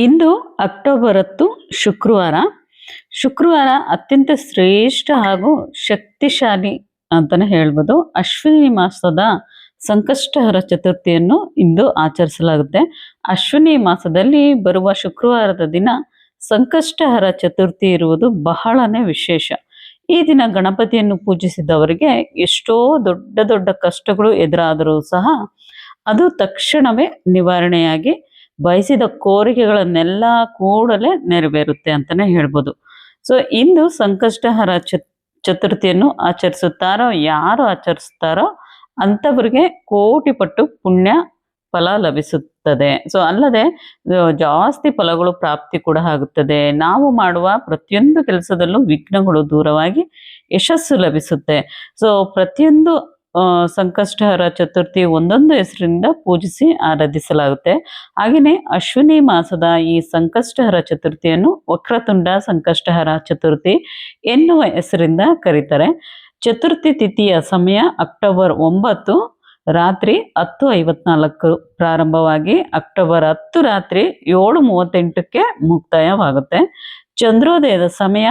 ಇಂದು October ಹತ್ತು, ಶುಕ್ರವಾರ. ಶುಕ್ರವಾರ ಅತ್ಯಂತ ಶ್ರೇಷ್ಠ ಹಾಗೂ ಶಕ್ತಿಶಾಲಿ ಅಂತಾನೆ ಹೇಳ್ಬೋದು. ಅಶ್ವಿನಿ ಮಾಸದ ಸಂಕಷ್ಟಹರ ಚತುರ್ಥಿಯನ್ನು ಇಂದು ಆಚರಿಸಲಾಗುತ್ತೆ. ಅಶ್ವಿನಿ ಮಾಸದಲ್ಲಿ ಬರುವ ಶುಕ್ರವಾರದ ದಿನ ಸಂಕಷ್ಟಹರ ಚತುರ್ಥಿ ಇರುವುದು ಬಹಳನೇ ವಿಶೇಷ. ಈ ದಿನ ಗಣಪತಿಯನ್ನು ಪೂಜಿಸಿದವರಿಗೆ ಎಷ್ಟೋ ದೊಡ್ಡ ದೊಡ್ಡ ಕಷ್ಟಗಳು ಎದುರಾದರೂ ಸಹ ಅದು ತಕ್ಷಣವೇ ನಿವಾರಣೆಯಾಗಿ ಬಯಸಿದ ಕೋರಿಕೆಗಳನ್ನೆಲ್ಲ ಕೂಡಲೇ ನೆರವೇರುತ್ತೆ ಅಂತಾನೆ ಹೇಳ್ಬೋದು. ಸೊ ಇಂದು ಸಂಕಷ್ಟಹರ ಚತುರ್ಥಿಯನ್ನು ಆಚರಿಸುತ್ತಾರೋ, ಯಾರು ಆಚರಿಸ್ತಾರೋ ಅಂಥವ್ರಿಗೆ ಕೋಟಿ ಪಟ್ಟು ಪುಣ್ಯ ಫಲ ಲಭಿಸುತ್ತದೆ. ಸೊ ಅಲ್ಲದೆ ಜಾಸ್ತಿ ಫಲಗಳು ಪ್ರಾಪ್ತಿ ಕೂಡ ಆಗುತ್ತದೆ. ನಾವು ಮಾಡುವ ಪ್ರತಿಯೊಂದು ಕೆಲಸದಲ್ಲೂ ವಿಘ್ನಗಳು ದೂರವಾಗಿ ಯಶಸ್ಸು ಲಭಿಸುತ್ತೆ. ಸೊ ಪ್ರತಿಯೊಂದು ಸಂಕಷ್ಟಹರ ಚತುರ್ಥಿ ಒಂದೊಂದು ಹೆಸರಿನಿಂದ ಪೂಜಿಸಿ ಆರಾಧಿಸಲಾಗುತ್ತೆ. ಹಾಗೆಯೇ ಅಶ್ವಿನಿ ಮಾಸದ ಈ ಸಂಕಷ್ಟಹರ ಚತುರ್ಥಿಯನ್ನು ವಕ್ರತುಂಡ ಸಂಕಷ್ಟಹರ ಚತುರ್ಥಿ ಎನ್ನುವ ಹೆಸರಿಂದ ಕರೀತಾರೆ. ಚತುರ್ಥಿ ತಿಥಿಯ ಸಮಯ ಅಕ್ಟೋಬರ್ ಒಂಬತ್ತು, ರಾತ್ರಿ ಹತ್ತು ಐವತ್ನಾಲ್ಕು ಪ್ರಾರಂಭವಾಗಿ ಅಕ್ಟೋಬರ್ ಹತ್ತು ರಾತ್ರಿ ಏಳು ಮೂವತ್ತೆಂಟಕ್ಕೆ ಮುಕ್ತಾಯವಾಗುತ್ತೆ. ಚಂದ್ರೋದಯದ ಸಮಯ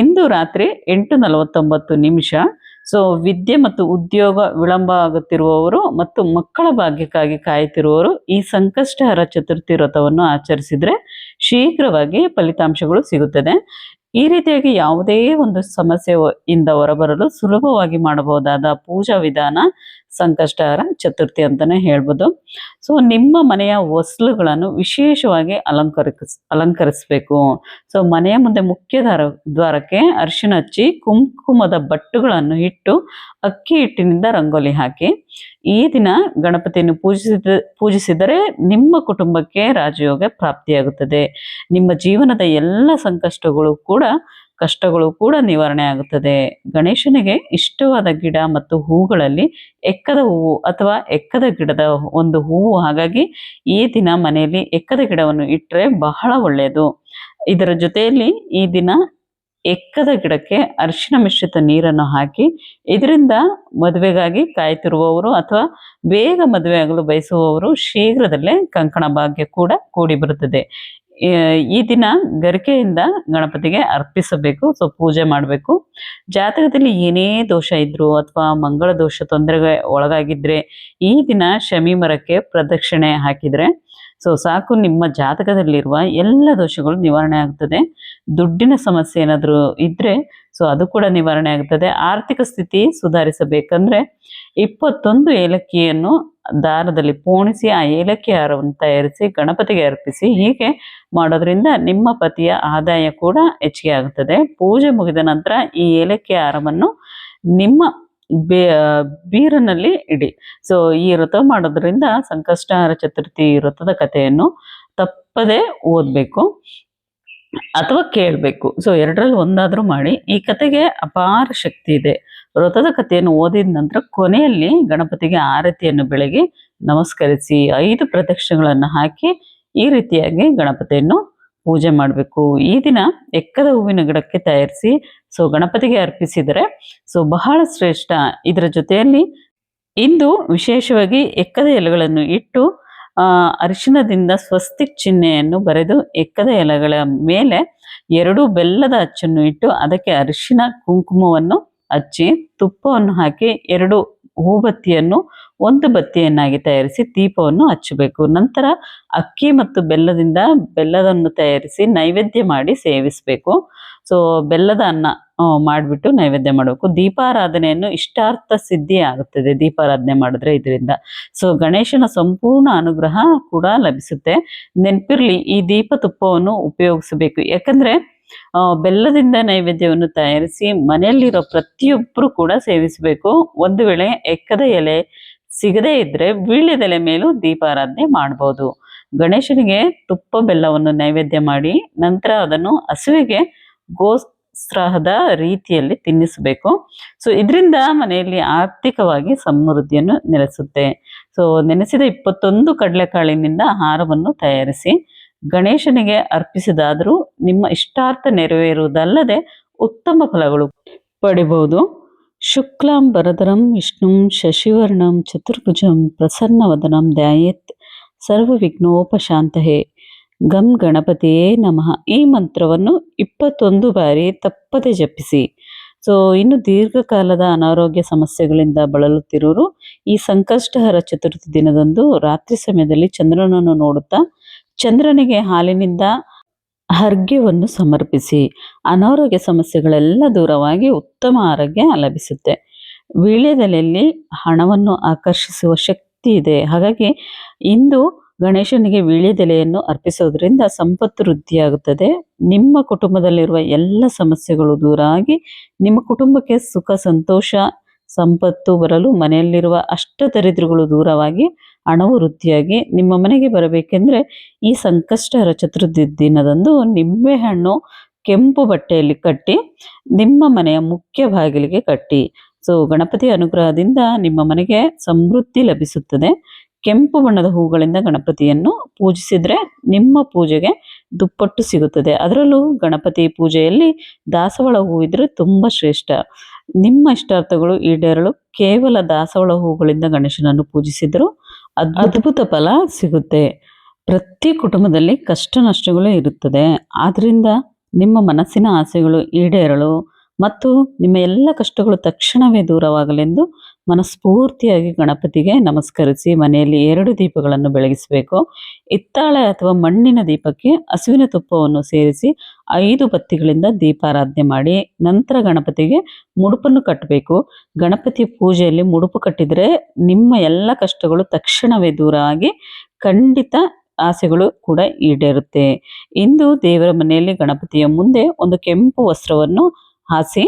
ಇಂದು ರಾತ್ರಿ ಎಂಟು ನಲವತ್ತೊಂಬತ್ತು ನಿಮಿಷ. ಸೊ ವಿದ್ಯೆ ಮತ್ತು ಉದ್ಯೋಗ ವಿಳಂಬ ಆಗುತ್ತಿರುವವರು ಮತ್ತು ಮಕ್ಕಳ ಭಾಗ್ಯಕ್ಕಾಗಿ ಕಾಯುತ್ತಿರುವವರು ಈ ಸಂಕಷ್ಟಹರ ಚತುರ್ಥಿ ವ್ರತವನ್ನು ಆಚರಿಸಿದ್ರೆ ಶೀಘ್ರವಾಗಿ ಫಲಿತಾಂಶಗಳು ಸಿಗುತ್ತದೆ. ಈ ರೀತಿಯಾಗಿ ಯಾವುದೇ ಒಂದು ಸಮಸ್ಯೆ ಇಂದ ಹೊರಬರಲು ಸುಲಭವಾಗಿ ಮಾಡಬಹುದಾದ ಪೂಜಾ ವಿಧಾನ ಸಂಕಷ್ಟಹರ ಚತುರ್ಥಿ ಅಂತಾನೆ ಹೇಳ್ಬೋದು. ಸೊ ನಿಮ್ಮ ಮನೆಯ ಹೊಸ್ಲುಗಳನ್ನು ವಿಶೇಷವಾಗಿ ಅಲಂಕರಿಸ್ ಅಲಂಕರಿಸಬೇಕು. ಸೊ ಮನೆಯ ಮುಂದೆ ಮುಖ್ಯ ದ್ವಾರ ದ್ವಾರಕ್ಕೆ ಅರಿಶಿಣ ಹಚ್ಚಿ ಕುಂಕುಮದ ಬಟ್ಟುಗಳನ್ನು ಇಟ್ಟು ಅಕ್ಕಿ ಹಿಟ್ಟಿನಿಂದ ರಂಗೋಲಿ ಹಾಕಿ. ಈ ದಿನ ಗಣಪತಿಯನ್ನು ಪೂಜಿಸಿದ, ಪೂಜಿಸಿದರೆ ನಿಮ್ಮ ಕುಟುಂಬಕ್ಕೆ ರಾಜಯೋಗ ಪ್ರಾಪ್ತಿಯಾಗುತ್ತದೆ. ನಿಮ್ಮ ಜೀವನದ ಎಲ್ಲ ಸಂಕಷ್ಟಗಳು ಕೂಡ, ಕಷ್ಟಗಳು ಕೂಡ ನಿವಾರಣೆ ಆಗುತ್ತದೆ. ಗಣೇಶನಿಗೆ ಇಷ್ಟವಾದ ಗಿಡ ಮತ್ತು ಹೂಗಳಲ್ಲಿ ಎಕ್ಕದ ಹೂವು ಅಥವಾ ಎಕ್ಕದ ಗಿಡದ ಒಂದು ಹೂವು, ಹಾಗಾಗಿ ಈ ದಿನ ಮನೆಯಲ್ಲಿ ಎಕ್ಕದ ಗಿಡವನ್ನು ಇಟ್ಟರೆ ಬಹಳ ಒಳ್ಳೆಯದು. ಇದರ ಜೊತೆಯಲ್ಲಿ ಈ ದಿನ ಎಕ್ಕದ ಗಿಡಕ್ಕೆ ಅರಿಶಿಣ ಮಿಶ್ರಿತ ನೀರನ್ನು ಹಾಕಿ, ಇದರಿಂದ ಮದುವೆಗಾಗಿ ಕಾಯ್ತಿರುವವರು ಅಥವಾ ಬೇಗ ಮದುವೆ ಆಗಲು ಬಯಸುವವರು ಶೀಘ್ರದಲ್ಲೇ ಕಂಕಣ ಭಾಗ್ಯ ಕೂಡ ಕೂಡಿ ಬರುತ್ತದೆ. ಈ- ದಿನ ಗರಿಕೆಯಿಂದ ಗಣಪತಿಗೆ ಅರ್ಪಿಸಬೇಕು, ಸೊ ಪೂಜೆ ಮಾಡಬೇಕು. ಜಾತಕದಲ್ಲಿ ಏನೇ ದೋಷ ಇದ್ರು ಅಥವಾ ಮಂಗಳ ದೋಷ ತೊಂದರೆಗೆ ಒಳಗಾಗಿದ್ರೆ ಈ ದಿನ ಶಮಿ ಮರಕ್ಕೆ ಪ್ರದಕ್ಷಿಣೆ ಹಾಕಿದ್ರೆ, ಸೊ ಸಾಕು ನಿಮ್ಮ ಜಾತಕದಲ್ಲಿರುವ ಎಲ್ಲ ದೋಷಗಳು ನಿವಾರಣೆ ಆಗುತ್ತದೆ ದುಡ್ಡಿನ ಸಮಸ್ಯೆ ಏನಾದರೂ ಇದ್ರೆ, ಸೊ ಅದು ಕೂಡ ನಿವಾರಣೆ ಆಗುತ್ತದೆ ಆರ್ಥಿಕ ಸ್ಥಿತಿ ಸುಧಾರಿಸಬೇಕಂದ್ರೆ ಇಪ್ಪತ್ತೊಂದು ಏಲಕ್ಕಿಯನ್ನು ದಾರದಲ್ಲಿ ಪೋಣಿಸಿ ಆ ಏಲಕ್ಕಿ ಹಾರವನ್ನು ತಯಾರಿಸಿ ಗಣಪತಿಗೆ ಅರ್ಪಿಸಿ ಹೀಗೆ ಮಾಡೋದ್ರಿಂದ ನಿಮ್ಮ ಪತಿಯ ಆದಾಯ ಕೂಡ ಹೆಚ್ಚಿಗೆ ಆಗುತ್ತದೆ. ಪೂಜೆ ಮುಗಿದ ನಂತರ ಈ ಏಲಕ್ಕಿ ಹಾರವನ್ನು ನಿಮ್ಮ ಬೇ ಬೀರಿನಲ್ಲಿ ಇಡಿ. ಸೊ ಈ ವ್ರತ ಮಾಡೋದ್ರಿಂದ ಸಂಕಷ್ಟಹಾರ ಚತುರ್ಥಿ ವ್ರತದ ಕಥೆಯನ್ನು ತಪ್ಪದೆ ಓದಬೇಕು. ಅಥವಾ ಕೇಳಬೇಕು. ಸೊ ಎರಡರಲ್ಲಿ ಒಂದಾದರೂ ಮಾಡಿ, ಈ ಕತೆಗೆ ಅಪಾರ ಶಕ್ತಿ ಇದೆ. ವ್ರತದ ಕಥೆಯನ್ನು ಓದಿದ ನಂತರ ಕೊನೆಯಲ್ಲಿ ಗಣಪತಿಗೆ ಆರತಿಯನ್ನು ಬೆಳಗಿ ನಮಸ್ಕರಿಸಿ ಐದು ಪ್ರದಕ್ಷಿಣೆಗಳನ್ನು ಹಾಕಿ ಈ ರೀತಿಯಾಗಿ ಗಣಪತಿಯನ್ನು ಪೂಜೆ ಮಾಡಬೇಕು. ಈ ದಿನ ಎಕ್ಕದ ಹೂವಿನ ಗಿಡಕ್ಕೆ ತಯಾರಿಸಿ ಸೊ ಗಣಪತಿಗೆ ಅರ್ಪಿಸಿದರೆ ಸೊ ಬಹಳ ಶ್ರೇಷ್ಠ. ಇದರ ಜೊತೆಯಲ್ಲಿ ಇಂದು ವಿಶೇಷವಾಗಿ ಎಕ್ಕದ ಎಲೆಗಳನ್ನು ಇಟ್ಟು ಆ, ಅರಿಶಿಣದಿಂದ ಸ್ವಸ್ತಿಕ್ ಚಿಹ್ನೆಯನ್ನು ಬರೆದು ಎಕ್ಕದ ಎಲೆಗಳ ಮೇಲೆ ಎರಡು ಬೆಲ್ಲದ ಅಚ್ಚನ್ನು ಇಟ್ಟು ಅದಕ್ಕೆ ಅರಿಶಿಣ ಕುಂಕುಮವನ್ನು ಹಚ್ಚಿ ತುಪ್ಪವನ್ನು ಹಾಕಿ ಎರಡು ಹೂಬತ್ತಿಯನ್ನು ಒಂದು ಬತ್ತಿಯನ್ನಾಗಿ ತಯಾರಿಸಿ ದೀಪವನ್ನು ಹಚ್ಚಬೇಕು. ನಂತರ ಅಕ್ಕಿ ಮತ್ತು ಬೆಲ್ಲದಿಂದ ಬೆಲ್ಲದನ್ನು ತಯಾರಿಸಿ ನೈವೇದ್ಯ ಮಾಡಿ ಸೇವಿಸಬೇಕು. ಸೊ ಬೆಲ್ಲದ ಅನ್ನ ಮಾಡಿಬಿಟ್ಟು ನೈವೇದ್ಯ ಮಾಡಬೇಕು. ದೀಪಾರಾಧನೆಯನ್ನು ಇಷ್ಟಾರ್ಥ ಸಿದ್ಧಿ ಆಗುತ್ತದೆ ದೀಪಾರಾಧನೆ ಮಾಡಿದ್ರೆ ಇದರಿಂದ. ಸೊ ಗಣೇಶನ ಸಂಪೂರ್ಣ ಅನುಗ್ರಹ ಕೂಡ ಲಭಿಸುತ್ತೆ. ನೆನಪಿರ್ಲಿ, ಈ ದೀಪ ತುಪ್ಪವನ್ನು ಉಪಯೋಗಿಸಬೇಕು. ಯಾಕಂದ್ರೆ ಬೆಲ್ಲದಿಂದ ನೈವೇದ್ಯವನ್ನು ತಯಾರಿಸಿ ಮನೆಯಲ್ಲಿರೋ ಪ್ರತಿಯೊಬ್ಬರು ಕೂಡ ಸೇವಿಸಬೇಕು. ಒಂದು ವೇಳೆ ಎಕ್ಕದ ಎಲೆ ಸಿಗದೇ ಇದ್ರೆ ವೀಳ್ಯದೆಲೆ ಮೇಲೂ ದೀಪಾರಾಧನೆ ಮಾಡಬಹುದು ಗಣೇಶನಿಗೆ ತುಪ್ಪ ಬೆಲ್ಲವನ್ನು ನೈವೇದ್ಯ ಮಾಡಿ, ನಂತರ ಅದನ್ನು ಹಸುವಿಗೆ ಗೋಸ್ತ್ರಾಹದ ರೀತಿಯಲ್ಲಿ ತಿನ್ನಿಸಬೇಕು. ಸೊ, ಇದರಿಂದ ಮನೆಯಲ್ಲಿ ಆರ್ಥಿಕವಾಗಿ ಸಮೃದ್ಧಿಯನ್ನು ನೆಲೆಸುತ್ತೆ. ಸೊ, ನೆನೆಸಿದ ಇಪ್ಪತ್ತೊಂದು ಕಡಲೆಕಾಳಿನಿಂದ ಆಹಾರವನ್ನು ತಯಾರಿಸಿ ಗಣೇಶನಿಗೆ ಅರ್ಪಿಸಿದಾದರೂ ನಿಮ್ಮ ಇಷ್ಟಾರ್ಥ ನೆರವೇರುವುದಲ್ಲದೆ ಉತ್ತಮ ಫಲಗಳು ಪಡಿಬಹುದು. ಶುಕ್ಲಾಂ ಬರದರಂ ವಿಷ್ಣುಂ ಶಶಿವರ್ಣಂ ಚತುರ್ಭುಜಂ ಪ್ರಸನ್ನವದನಂ ಧ್ಯಾಯೇತ್ ಸರ್ವವಿಘ್ನೋಪಶಾಂತಹೇ. ಗಂ ಗಣಪತಿಯೇ ನಮಃ. ಈ ಮಂತ್ರವನ್ನು ಇಪ್ಪತ್ತೊಂದು ಬಾರಿ ತಪ್ಪದೆ ಜಪಿಸಿ. ಸೊ, ಇನ್ನು ದೀರ್ಘಕಾಲದ ಅನಾರೋಗ್ಯ ಸಮಸ್ಯೆಗಳಿಂದ ಬಳಲುತ್ತಿರುವರು ಈ ಸಂಕಷ್ಟಹರ ಚತುರ್ಥಿ ದಿನದಂದು ರಾತ್ರಿ ಸಮಯದಲ್ಲಿ ಚಂದ್ರನನ್ನು ನೋಡುತ್ತಾ ಚಂದ್ರನಿಗೆ ಹಾಲಿನಿಂದ ಅರ್ಘ್ಯವನ್ನು ಸಮರ್ಪಿಸಿ. ಅನಾರೋಗ್ಯ ಸಮಸ್ಯೆಗಳೆಲ್ಲ ದೂರವಾಗಿ ಉತ್ತಮ ಆರೋಗ್ಯ ಲಭಿಸುತ್ತೆ. ವೀಳ್ಯದೆಲೆಯಲ್ಲಿ ಹಣವನ್ನು ಆಕರ್ಷಿಸುವ ಶಕ್ತಿ ಇದೆ. ಹಾಗಾಗಿ ಇಂದು ಗಣೇಶನಿಗೆ ವೀಳ್ಯದೆಲೆಯನ್ನು ಅರ್ಪಿಸೋದ್ರಿಂದ ಸಂಪತ್ತು ವೃದ್ಧಿಯಾಗುತ್ತದೆ. ನಿಮ್ಮ ಕುಟುಂಬದಲ್ಲಿರುವ ಎಲ್ಲ ಸಮಸ್ಯೆಗಳು ದೂರ ಆಗಿ ನಿಮ್ಮ ಕುಟುಂಬಕ್ಕೆ ಸುಖ, ಸಂತೋಷ ಸಂಪತ್ತು ಬರಲು ಮನೆಯಲ್ಲಿರುವ ಅಷ್ಟ ದರಿದ್ರಗಳು ದೂರವಾಗಿ ಹಣವು ವೃದ್ಧಿಯಾಗಿ ನಿಮ್ಮ ಮನೆಗೆ ಬರಬೇಕೆಂದ್ರೆ ಈ ಸಂಕಷ್ಟಹರ ಚತುರ್ಥಿ ದಿನದಂದು ನಿಂಬೆಹಣ್ಣು ಕೆಂಪು ಬಟ್ಟೆಯಲ್ಲಿ ಕಟ್ಟಿ ನಿಮ್ಮ ಮನೆಯ ಮುಖ್ಯ ಬಾಗಿಲಿಗೆ ಕಟ್ಟಿ. ಸೊ ಗಣಪತಿ ಅನುಗ್ರಹದಿಂದ ನಿಮ್ಮ ಮನೆಗೆ ಸಮೃದ್ಧಿ ಲಭಿಸುತ್ತದೆ. ಕೆಂಪು ಬಣ್ಣದ ಹೂಗಳಿಂದ ಗಣಪತಿಯನ್ನು ಪೂಜಿಸಿದರೆ ನಿಮ್ಮ ಪೂಜೆಗೆ ದುಪ್ಪಟ್ಟು ಸಿಗುತ್ತದೆ. ಅದರಲ್ಲೂ ಗಣಪತಿ ಪೂಜೆಯಲ್ಲಿ ದಾಸವಾಳ ಹೂವಿದ್ರೆ ತುಂಬ ಶ್ರೇಷ್ಠ. ನಿಮ್ಮ ಇಷ್ಟಾರ್ಥಗಳು ಈಡೇರಲು ಕೇವಲ ದಾಸವಾಳ ಹೂಗಳಿಂದ ಗಣೇಶನನ್ನು ಪೂಜಿಸಿದರೂ ಅದ್ಭುತ ಫಲ ಸಿಗುತ್ತೆ. ಪ್ರತಿ ಕುಟುಂಬದಲ್ಲಿ ಕಷ್ಟ ನಷ್ಟಗಳು ಇರುತ್ತದೆ. ಆದ್ರಿಂದ ನಿಮ್ಮ ಮನಸ್ಸಿನ ಆಸೆಗಳು ಈಡೇರಲು ಮತ್ತು ನಿಮ್ಮ ಎಲ್ಲ ಕಷ್ಟಗಳು ತಕ್ಷಣವೇ ದೂರವಾಗಲೆಂದು ಮನಸ್ಫೂರ್ತಿಯಾಗಿ ಗಣಪತಿಗೆ ನಮಸ್ಕರಿಸಿ ಮನೆಯಲ್ಲಿ ಎರಡು ದೀಪಗಳನ್ನು ಬೆಳಗಿಸಬೇಕು. ಹಿತ್ತಾಳೆ ಅಥವಾ ಮಣ್ಣಿನ ದೀಪಕ್ಕೆ ಹಸುವಿನ ತುಪ್ಪವನ್ನು ಸೇರಿಸಿ ಐದು ಬತ್ತಿಗಳಿಂದ ದೀಪಾರಾಧನೆ ಮಾಡಿ, ನಂತರ ಗಣಪತಿಗೆ ಮುಡುಪನ್ನು ಕಟ್ಟಬೇಕು. ಗಣಪತಿ ಪೂಜೆಯಲ್ಲಿ ಮುಡುಪು ಕಟ್ಟಿದರೆ ನಿಮ್ಮ ಎಲ್ಲ ಕಷ್ಟಗಳು ತಕ್ಷಣವೇ ದೂರ ಆಗಿ ಖಂಡಿತ ಆಸೆಗಳು ಕೂಡ ಈಡೇರುತ್ತೆ. ಇಂದು ದೇವರ ಮನೆಯಲ್ಲಿ ಗಣಪತಿಯ ಮುಂದೆ ಒಂದು ಕೆಂಪು ವಸ್ತ್ರವನ್ನು ಹಾಸಿ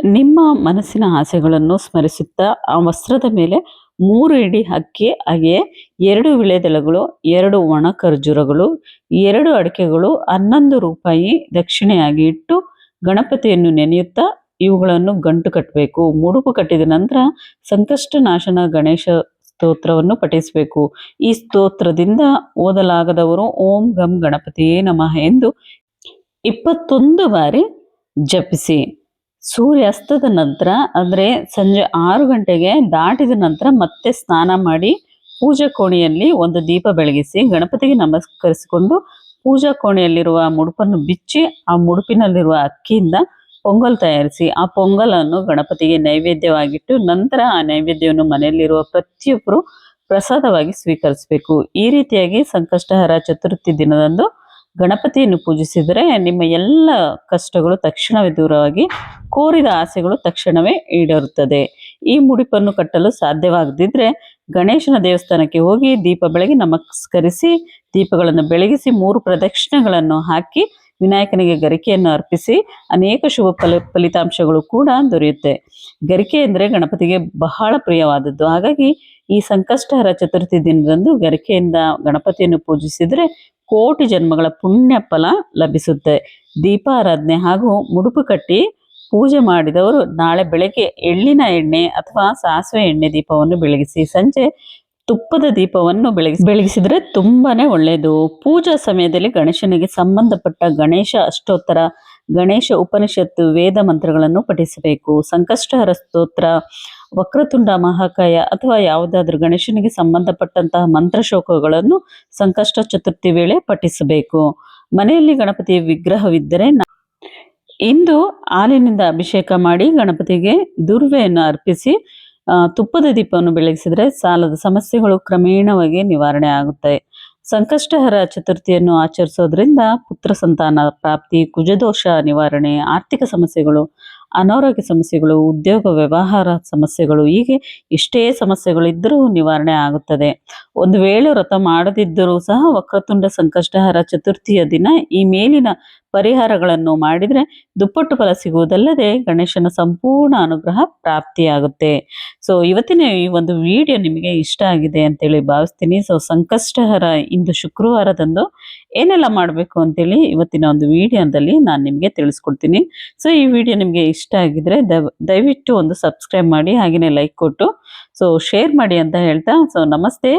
ನಿಮ್ಮ ಮನಸ್ಸಿನ ಆಸೆಗಳನ್ನು ಸ್ಮರಿಸುತ್ತಾ ಆ ವಸ್ತ್ರದ ಮೇಲೆ ಮೂರು ಇಡಿ ಅಕ್ಕಿ ಹಾಗೆಯೇ ಎರಡು ವಿಳೆದೆಲೆಗಳು, ಎರಡು ಒಣ ಖರ್ಜೂರಗಳು, ಎರಡು ಅಡಿಕೆಗಳು, ಹನ್ನೊಂದು ರೂಪಾಯಿ ದಕ್ಷಿಣೆಯಾಗಿ ಇಟ್ಟು ಗಣಪತಿಯನ್ನು ನೆನೆಯುತ್ತಾ ಇವುಗಳನ್ನು ಗಂಟು ಕಟ್ಟಬೇಕು. ಮುಡುಪು ಕಟ್ಟಿದ ನಂತರ ಸಂಕಷ್ಟ ನಾಶನ ಗಣೇಶ ಸ್ತೋತ್ರವನ್ನು ಪಠಿಸಬೇಕು. ಈ ಸ್ತೋತ್ರದಿಂದ ಓದಲಾಗದವರು ಓಂ ಗಂ ಗಣಪತಿಯೇ ನಮಃ ಎಂದು ಇಪ್ಪತ್ತೊಂದು ಬಾರಿ ಜಪಿಸಿ. ಸೂರ್ಯಾಸ್ತದ ನಂತರ ಅಂದರೆ ಸಂಜೆ ಆರು ಗಂಟೆಗೆ ದಾಟಿದ ನಂತರ ಮತ್ತೆ ಸ್ನಾನ ಮಾಡಿ ಪೂಜಾ ಕೋಣೆಯಲ್ಲಿ ಒಂದು ದೀಪ ಬೆಳಗಿಸಿ ಗಣಪತಿಗೆ ನಮಸ್ಕರಿಸಿಕೊಂಡು ಪೂಜಾ ಕೋಣೆಯಲ್ಲಿರುವ ಮುಡುಪನ್ನು ಬಿಚ್ಚಿ ಆ ಮುಡುಪಿನಲ್ಲಿರುವ ಅಕ್ಕಿಯಿಂದ ಪೊಂಗಲ್ ತಯಾರಿಸಿ ಆ ಪೊಂಗಲನ್ನು ಗಣಪತಿಗೆ ನೈವೇದ್ಯವಾಗಿಟ್ಟು ನಂತರ ಆ ನೈವೇದ್ಯವನ್ನು ಮನೆಯಲ್ಲಿರುವ ಪ್ರತಿಯೊಬ್ಬರು ಪ್ರಸಾದವಾಗಿ ಸ್ವೀಕರಿಸಬೇಕು. ಈ ರೀತಿಯಾಗಿ ಸಂಕಷ್ಟಹರ ಚತುರ್ಥಿ ದಿನದಂದು ಗಣಪತಿಯನ್ನು ಪೂಜಿಸಿದರೆ ನಿಮ್ಮ ಎಲ್ಲ ಕಷ್ಟಗಳು ತಕ್ಷಣವೇ ದೂರವಾಗಿ ಕೋರಿದ ಆಸೆಗಳು ತಕ್ಷಣವೇ ಈಡೇರುತ್ತದೆ. ಈ ಮುಡಿಪನ್ನು ಕಟ್ಟಲು ಸಾಧ್ಯವಾಗದಿದ್ದರೆ ಗಣೇಶನ ದೇವಸ್ಥಾನಕ್ಕೆ ಹೋಗಿ ದೀಪ ಬೆಳಗಿ ನಮಸ್ಕರಿಸಿ, ದೀಪಗಳನ್ನು ಬೆಳಗಿಸಿ ಮೂರು ಪ್ರದಕ್ಷಿಣೆಗಳನ್ನು ಹಾಕಿ ವಿನಾಯಕನಿಗೆ ಗರಿಕೆಯನ್ನು ಅರ್ಪಿಸಿ ಅನೇಕ ಶುಭ ಫಲ, ಫಲಿತಾಂಶಗಳು ಕೂಡ ದೊರೆಯುತ್ತೆ. ಗರಿಕೆ ಅಂದರೆ ಗಣಪತಿಗೆ ಬಹಳ ಪ್ರಿಯವಾದದ್ದು. ಹಾಗಾಗಿ ಈ ಸಂಕಷ್ಟಹರ ಚತುರ್ಥಿ ದಿನದಂದು ಗರಿಕೆಯಿಂದ ಗಣಪತಿಯನ್ನು ಪೂಜಿಸಿದರೆ ಕೋಟಿ ಜನ್ಮಗಳ ಪುಣ್ಯ ಫಲ ಲಭಿಸುತ್ತೆ. ದೀಪಾರಾಧನೆ ಹಾಗೂ ಮುಡುಪು ಕಟ್ಟಿ ಪೂಜೆ ಮಾಡಿದವರು ನಾಳೆ ಬೆಳಗ್ಗೆ ಎಳ್ಳಿನ ಎಣ್ಣೆ ಅಥವಾ ಸಾಸಿವೆ ಎಣ್ಣೆ ದೀಪವನ್ನು ಬೆಳಗಿಸಿ, ಸಂಜೆ ತುಪ್ಪದ ದೀಪವನ್ನು ಬೆಳಗಿಸಿ, ಬೆಳಗಿಸಿದ್ರೆ ತುಂಬಾನೇ ಒಳ್ಳೆಯದು ಪೂಜಾ ಸಮಯದಲ್ಲಿ ಗಣೇಶನಿಗೆ ಸಂಬಂಧಪಟ್ಟ ಗಣೇಶ ಅಷ್ಟೋತ್ತರ, ಗಣೇಶ ಉಪನಿಷತ್ತು, ವೇದ ಮಂತ್ರಗಳನ್ನು ಪಠಿಸಬೇಕು. ಸಂಕಷ್ಟಹರ ಸ್ತೋತ್ರ ವಕ್ರತುಂಡ ಮಹಾಕಾಯ ಅಥವಾ ಯಾವುದಾದ್ರೂ ಗಣೇಶನಿಗೆ ಸಂಬಂಧಪಟ್ಟಂತಹ ಮಂತ್ರಶೋಕಗಳನ್ನು ಸಂಕಷ್ಟ ಚತುರ್ಥಿ ವೇಳೆ ಪಠಿಸಬೇಕು. ಮನೆಯಲ್ಲಿ ಗಣಪತಿಯ ವಿಗ್ರಹವಿದ್ದರೆ ಇಂದು ಹಾಲಿನಿಂದ ಅಭಿಷೇಕ ಮಾಡಿ ಗಣಪತಿಗೆ ದುರ್ವೆಯನ್ನು ಅರ್ಪಿಸಿ ತುಪ್ಪದ ದೀಪವನ್ನು ಬೆಳಗಿಸಿದರೆ ಸಾಲದ ಸಮಸ್ಯೆಗಳು ಕ್ರಮೇಣವಾಗಿ ನಿವಾರಣೆ ಆಗುತ್ತೆ. ಸಂಕಷ್ಟಹರ ಚತುರ್ಥಿಯನ್ನು ಆಚರಿಸೋದ್ರಿಂದ ಪುತ್ರ ಸಂತಾನ ಪ್ರಾಪ್ತಿ, ಕುಜದೋಷ ನಿವಾರಣೆ, ಆರ್ಥಿಕ ಸಮಸ್ಯೆಗಳು ಅನಾರೋಗ್ಯ ಸಮಸ್ಯೆಗಳು, ಉದ್ಯೋಗ, ವ್ಯವಹಾರ ಸಮಸ್ಯೆಗಳು, ಹೀಗೆ ಇಷ್ಟೇ ಸಮಸ್ಯೆಗಳಿದ್ದರೂ ನಿವಾರಣೆ ಆಗುತ್ತದೆ. ಒಂದು ವೇಳೆ ವ್ರತ ಮಾಡದಿದ್ದರೂ ಸಹ ವಕ್ರತುಂಡ ಸಂಕಷ್ಟಹರ ಚತುರ್ಥಿಯ ದಿನ ಈ ಮೇಲಿನ ಪರಿಹಾರಗಳನ್ನು ಮಾಡಿದರೆ ದುಪ್ಪಟ್ಟು ಫಲ ಸಿಗುವುದಲ್ಲದೆ ಗಣೇಶನ ಸಂಪೂರ್ಣ ಅನುಗ್ರಹ ಪ್ರಾಪ್ತಿಯಾಗುತ್ತೆ. ಸೊ ಇವತ್ತಿನ ಈ ಒಂದು ವಿಡಿಯೋ ನಿಮಗೆ ಇಷ್ಟ ಆಗಿದೆ ಅಂತೇಳಿ ಭಾವಿಸ್ತೀನಿ. ಸೊ ಸಂಕಷ್ಟಹರ ಇಂದು ಶುಕ್ರವಾರದಂದು ಏನೆಲ್ಲ ಮಾಡಬೇಕು ಅಂತೇಳಿ ಇವತ್ತಿನ ಒಂದು ವಿಡಿಯೋದಲ್ಲಿ ನಾನು ನಿಮಗೆ ತಿಳಿಸ್ಕೊಡ್ತೀನಿ. ಸೊ ಈ ವಿಡಿಯೋ ನಿಮಗೆ ಇಷ್ಟ ಆಗಿದ್ರೆ ದಯವಿಟ್ಟು ಒಂದು ಸಬ್ಸ್ಕ್ರೈಬ್ ಮಾಡಿ ಹಾಗೆಯೇ ಲೈಕ್ ಕೊಟ್ಟು ಸೊ ಶೇರ್ ಮಾಡಿ ಅಂತ ಹೇಳ್ತಾ ಸೊ ನಮಸ್ತೆ.